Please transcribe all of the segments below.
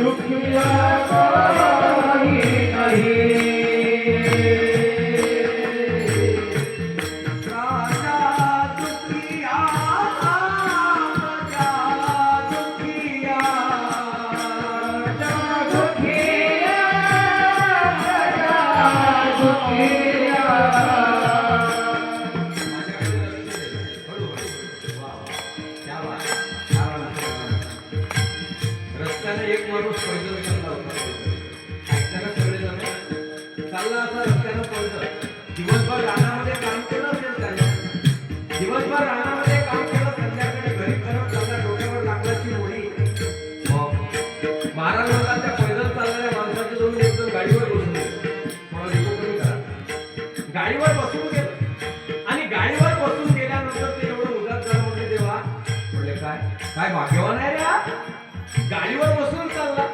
Took me out. चालला असं रस्त्यानं पडलं. दिवसभर रानामध्ये काम केलं असेल त्याने दिवसभर रानामध्ये काम केलं संध्याकाळी घरी करत चालला डोक्यावर लाकडाची होळी. बारा त्या पैदल चालणाऱ्या माणसाचे दोन एकदम गाडीवर बसून गाडीवर बसून गेलं. आणि गाडीवर बसून गेल्यानंतर ते एवढं उदास झालं म्हणजे देवा. म्हणजे काय? काय भाग्यवान आहे रे गाडीवर बसून चालला.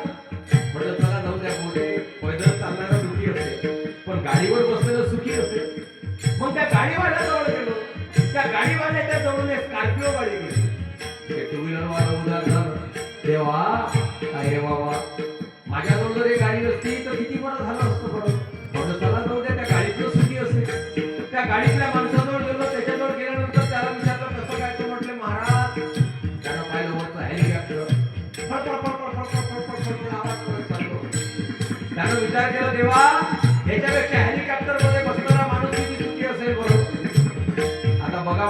गाडीवर बसलेलं सुखी असेल? मग त्या गाडीवाल्याजवळ गेलो. त्या गाडीवाल्याच्या जवळून स्कॉर्पिओ गाडी गेली. टू व्हीलर वाला उदार देवा अरे बाबा? माझ्याजवळ जर एक गाडी नसती तर किती बरं झालं असतं बरं? म्हणलं चला जाऊ द्या त्या गाडीतलं सुखी असेल. त्या गाडीतल्या माणसाजवळ गेलो त्याच्याजवळ गेल्यानंतर त्याला विचारलं कसं काय तो म्हटले महाराज त्यानं पाहिलं वरचं आहे फडफड फडफड फडफड फडफड फडफड आवाज करत चाललो. त्यानं विचार केला देवा याच्यापेक्षा हेलिकॉप्टरमध्ये बसणारा माणूस किती सुखी असेल बरोबर आता बघा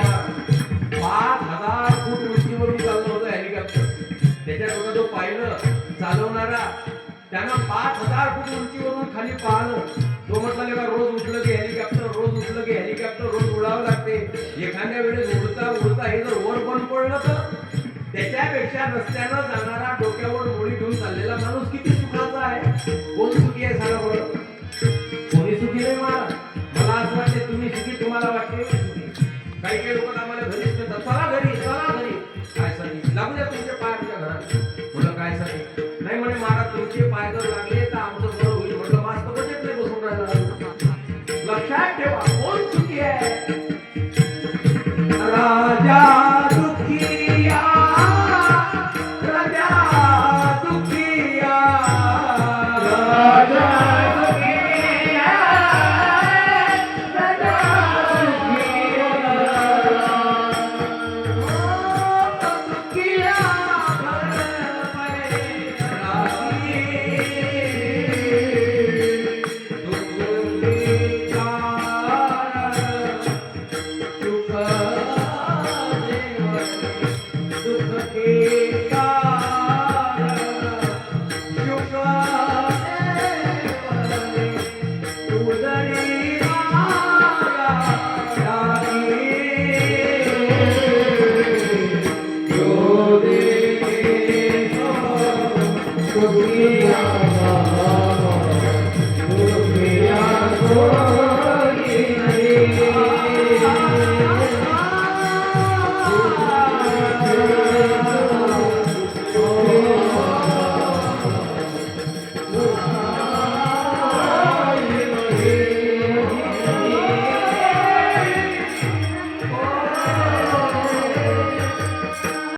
पाच हजार फूट उंचीवरून चाललं होतं हेलिकॉप्टर त्याच्यात होता जो पाहिलं चालवणारा त्यानं पाच हजार फूट उंचीवरून खाली पाहिलं तो म्हटला का रोज उठलं की हेलिकॉप्टर रोज उठलं की हेलिकॉप्टर रोज उडावं लागते. एखाद्या वेळेस उडता उडता हे जर वर बंद पडलं तर त्याच्यापेक्षा रस्त्यानं जाणारा तुम्हाला वाटते? काही काही लोक आम्हाला घरीच म्हणतात चला घरी चला घरी. काय साठी लागू द्या तुमचे पाय आमच्या घरात. मुलं काय साठी नाही म्हणे महाराज तुमचे पाय जर लागले तर आमचं बरं होईल. म्हटलं मास्क बजेट नाही बसून राहिला लक्षात ठेवा कोण चुकी आहे? राजा